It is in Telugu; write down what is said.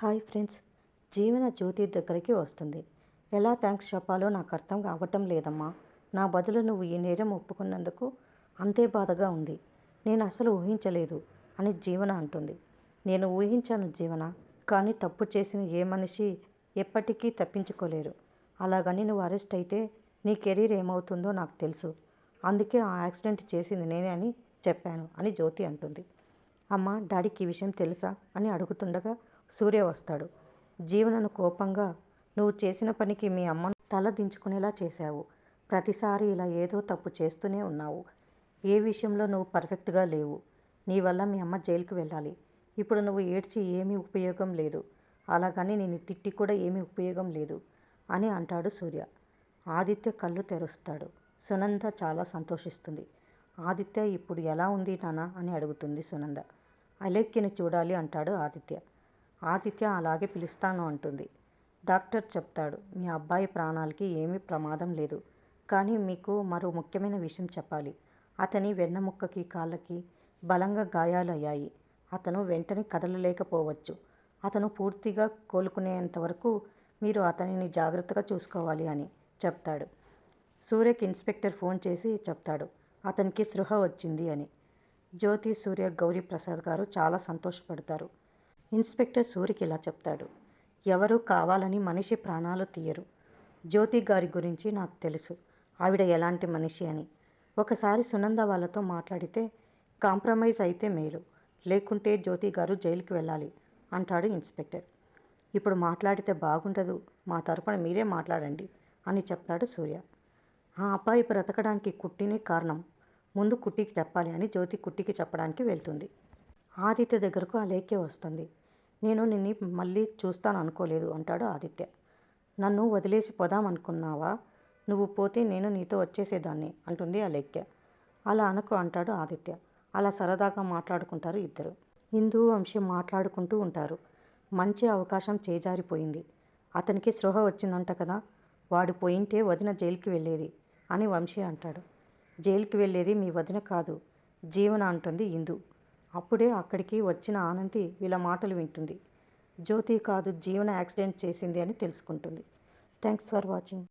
హాయ్ ఫ్రెండ్స్ జీవన జ్యోతి దగ్గరికి వస్తుంది. ఎలా థ్యాంక్స్ చెప్పాలో నాకు అర్థం కావటం లేదమ్మా. నా బదులు నువ్వు ఈ నేరం ఒప్పుకున్నందుకు అంతే బాధగా ఉంది. నేను అసలు ఊహించలేదు అని జీవన అంటుంది. నేను ఊహించాను జీవన కానీ తప్పు చేసిన ఏ మనిషి ఎప్పటికీ తప్పించుకోలేరు. అలాగని నువ్వు అరెస్ట్ అయితే నీ కెరీర్ ఏమవుతుందో నాకు తెలుసు. అందుకే ఆ యాక్సిడెంట్ చేసింది నేనే అని చెప్పాను అని జ్యోతి అంటుంది. అమ్మ డాడీకి ఈ విషయం తెలుసా? అని అడుగుతుండగా సూర్య వస్తాడు. జీవనను కోపంగా నువ్వు చేసిన పనికి మీ అమ్మను తల దించుకునేలా చేశావు. ప్రతిసారి ఇలా ఏదో తప్పు చేస్తూనే ఉన్నావు. ఏ విషయంలో నువ్వు పర్ఫెక్ట్గా లేవు? నీ వల్ల మీ అమ్మ జైలుకి వెళ్ళాలి. ఇప్పుడు నువ్వు ఏడ్చి ఏమీ ఉపయోగం లేదు. అలాగని నేను తిట్టి కూడా ఏమీ ఉపయోగం లేదు అని అంటాడు సూర్య. ఆదిత్య కళ్ళు తెరుస్తాడు. సునంద చాలా సంతోషిస్తుంది. ఆదిత్య ఇప్పుడు ఎలా ఉంది నానా అని అడుగుతుంది సునంద. అలేఖ్యని చూడాలి అంటాడు ఆదిత్య. ఆదిత్య అలాగే పిలుస్తాను అంటుంది. డాక్టర్ చెప్తాడు మీ అబ్బాయి ప్రాణాలకి ఏమీ ప్రమాదం లేదు కానీ మీకు మరో ముఖ్యమైన విషయం చెప్పాలి. అతని వెన్నముక్కకి కాళ్ళకి బలంగా గాయాలయ్యాయి. అతను వెంటనే కదలలేకపోవచ్చు. అతను పూర్తిగా కోలుకునేంత వరకు మీరు అతనిని జాగ్రత్తగా చూసుకోవాలి అని చెప్తాడు. సూర్యకి ఇన్స్పెక్టర్ ఫోన్ చేసి చెప్తాడు అతనికి సృహ వచ్చింది అని. జ్యోతి సూర్య గౌరీ ప్రసాద్ గారు చాలా సంతోషపడతారు. ఇన్స్పెక్టర్ సూరికి ఇలా చెప్తాడు. ఎవరు కావాలని మనిషి ప్రాణాలు తీయరు. జ్యోతి గారి గురించి నాకు తెలుసు. ఆవిడ ఎలాంటి మనిషి అని. ఒకసారి సునంద వాళ్ళతో మాట్లాడితే కాంప్రమైజ్ అయితే మేలు. లేకుంటే జ్యోతి గారు జైలుకి వెళ్ళాలి అంటాడు ఇన్స్పెక్టర్. ఇప్పుడు మాట్లాడితే బాగుండదు. మా తరపున మీరే మాట్లాడండి అని చెప్తాడు సూర్య. ఆ అబ్బాయి బ్రతకడానికి కుట్టినే కారణం. ముందు కుట్టికి చెప్పాలి అని జ్యోతి కుట్టికి చెప్పడానికి వెళ్తుంది. ఆదిత్య దగ్గరకు అలేఖ్య వస్తుంది. నేను నిన్ను మళ్ళీ చూస్తాను అనుకోలేదు అంటాడు ఆదిత్య. నన్ను వదిలేసి పోదాం అనుకున్నావా? నువ్వు పోతే నేను నీతో వచ్చేసేదాన్ని అంటుంది అలేఖ్య అలా అనుకు అంటాడు ఆదిత్య. అలా సరదాగా మాట్లాడుకుంటారు ఇద్దరు. హిందూ వంశీ మాట్లాడుకుంటూ ఉంటారు. మంచి అవకాశం చేజారిపోయింది. అతనికి స్పృహ వచ్చిందంట కదా. వాడు పోయింటే వదిన జైలుకి వెళ్ళేది అని వంశీ అంటాడు. జైలుకి వెళ్ళేది మీ వదిన కాదు. జీవన అంటుంది ఇందు. అప్పుడే అక్కడికి వచ్చిన ఆనంది వీళ్ళ మాటలు వింటుంది. జ్యోతి కాదు జీవన యాక్సిడెంట్ చేసింది అని తెలుసుకుంటుంది. Thanks for watching.